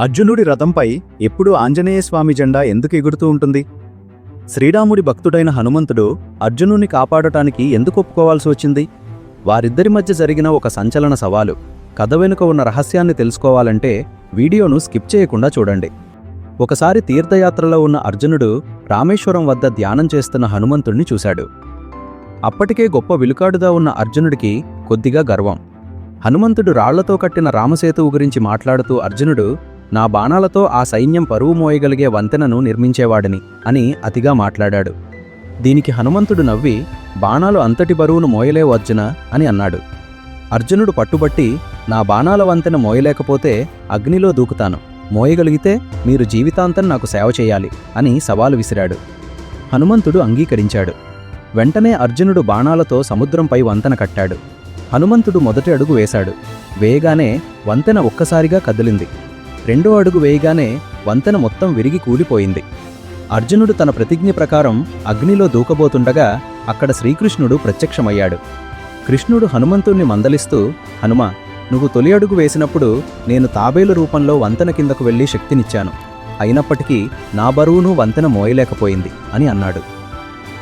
అర్జునుడి రథంపై ఎప్పుడూ ఆంజనేయ స్వామి జెండా ఎందుకు ఎగురుతూ ఉంటుంది? శ్రీరాముడి భక్తుడైన హనుమంతుడు అర్జునుని కాపాడటానికి ఎందుకు ఒప్పుకోవాల్సి వచ్చింది? వారిద్దరి మధ్య జరిగిన ఒక సంచలన సవాలు కథ వెనుక ఉన్న రహస్యాన్ని తెలుసుకోవాలంటే వీడియోను స్కిప్ చేయకుండా చూడండి. ఒకసారి తీర్థయాత్రలో ఉన్న అర్జునుడు రామేశ్వరం వద్ద ధ్యానం చేస్తున్న హనుమంతుణ్ణి చూశాడు. అప్పటికే గొప్ప విలుకాడుగా ఉన్న అర్జునుడికి కొద్దిగా గర్వం. హనుమంతుడు రాళ్ళతో కట్టిన రామసేతువు గురించి మాట్లాడుతూ అర్జునుడు నా బాణాలతో ఆ సైన్యం పరువు మోయగలిగే వంతెనను నిర్మించేవాడిని అని అతిగా మాట్లాడాడు. దీనికి హనుమంతుడు నవ్వి బాణాలు అంతటి బరువును మోయలేవు అర్జున అని అన్నాడు. అర్జునుడు పట్టుబట్టి నా బాణాల వంతెన మోయలేకపోతే అగ్నిలో దూకుతాను. మోయగలిగితే మీరు జీవితాంతం నాకు సేవ చేయాలి అని సవాలు విసిరాడు. హనుమంతుడు అంగీకరించాడు. వెంటనే అర్జునుడు బాణాలతో సముద్రంపై వంతెన కట్టాడు. హనుమంతుడు మొదటి అడుగు వేశాడు. వేయగానే వంతెన ఒక్కసారిగా కదిలింది. రెండో అడుగు వేయగానే వంతెన మొత్తం విరిగి కూలిపోయింది. అర్జునుడు తన ప్రతిజ్ఞ ప్రకారం అగ్నిలో దూకబోతుండగా అక్కడ శ్రీకృష్ణుడు ప్రత్యక్షమయ్యాడు. కృష్ణుడు హనుమంతుణ్ణి మందలిస్తూ హనుమ నువ్వు తొలి అడుగు వేసినప్పుడు నేను తాబేలు రూపంలో వంతెన కిందకు వెళ్ళి శక్తినిచ్చాను. అయినప్పటికీ నా బరువును వంతెన మోయలేకపోయింది అని అన్నాడు.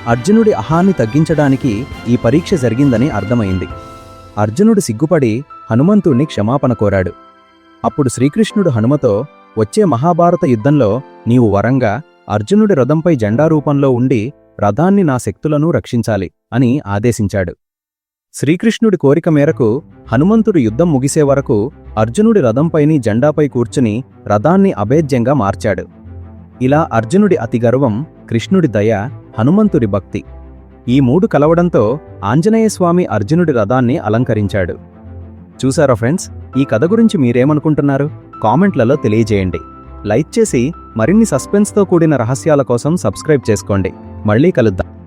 అర్జునుడి అహాన్ని తగ్గించడానికి ఈ పరీక్ష జరిగిందని అర్థమైంది. అర్జునుడు సిగ్గుపడి హనుమంతుణ్ణి క్షమాపణ కోరాడు. అప్పుడు శ్రీకృష్ణుడు హనుమతో వచ్చే మహాభారత యుద్ధంలో నీవు వరంగా అర్జునుడి రథంపై జెండా రూపంలో ఉండి రథాన్ని నా శక్తులను రక్షించాలి అని ఆదేశించాడు. శ్రీకృష్ణుడి కోరిక మేరకు హనుమంతుడు యుద్ధం ముగిసే వరకు అర్జునుడి రథంపైని జెండాపై కూర్చుని రథాన్ని అభేద్యంగా మార్చాడు. ఇలా అర్జునుడి అతి గర్వం కృష్ణుడి దయ హనుమంతుడి భక్తి ఈ మూడు కలవడంతో ఆంజనేయస్వామి అర్జునుడి రథాన్ని అలంకరించాడు. చూసారా ఫ్రెండ్స్? ఈ కథ గురించి మీరేమనుకుంటున్నారు? కామెంట్లలో తెలియజేయండి. లైక్ చేసి మరిన్ని సస్పెన్స్తో కూడిన రహస్యాల కోసం సబ్స్క్రైబ్ చేసుకోండి. మళ్ళీ కలుద్దాం.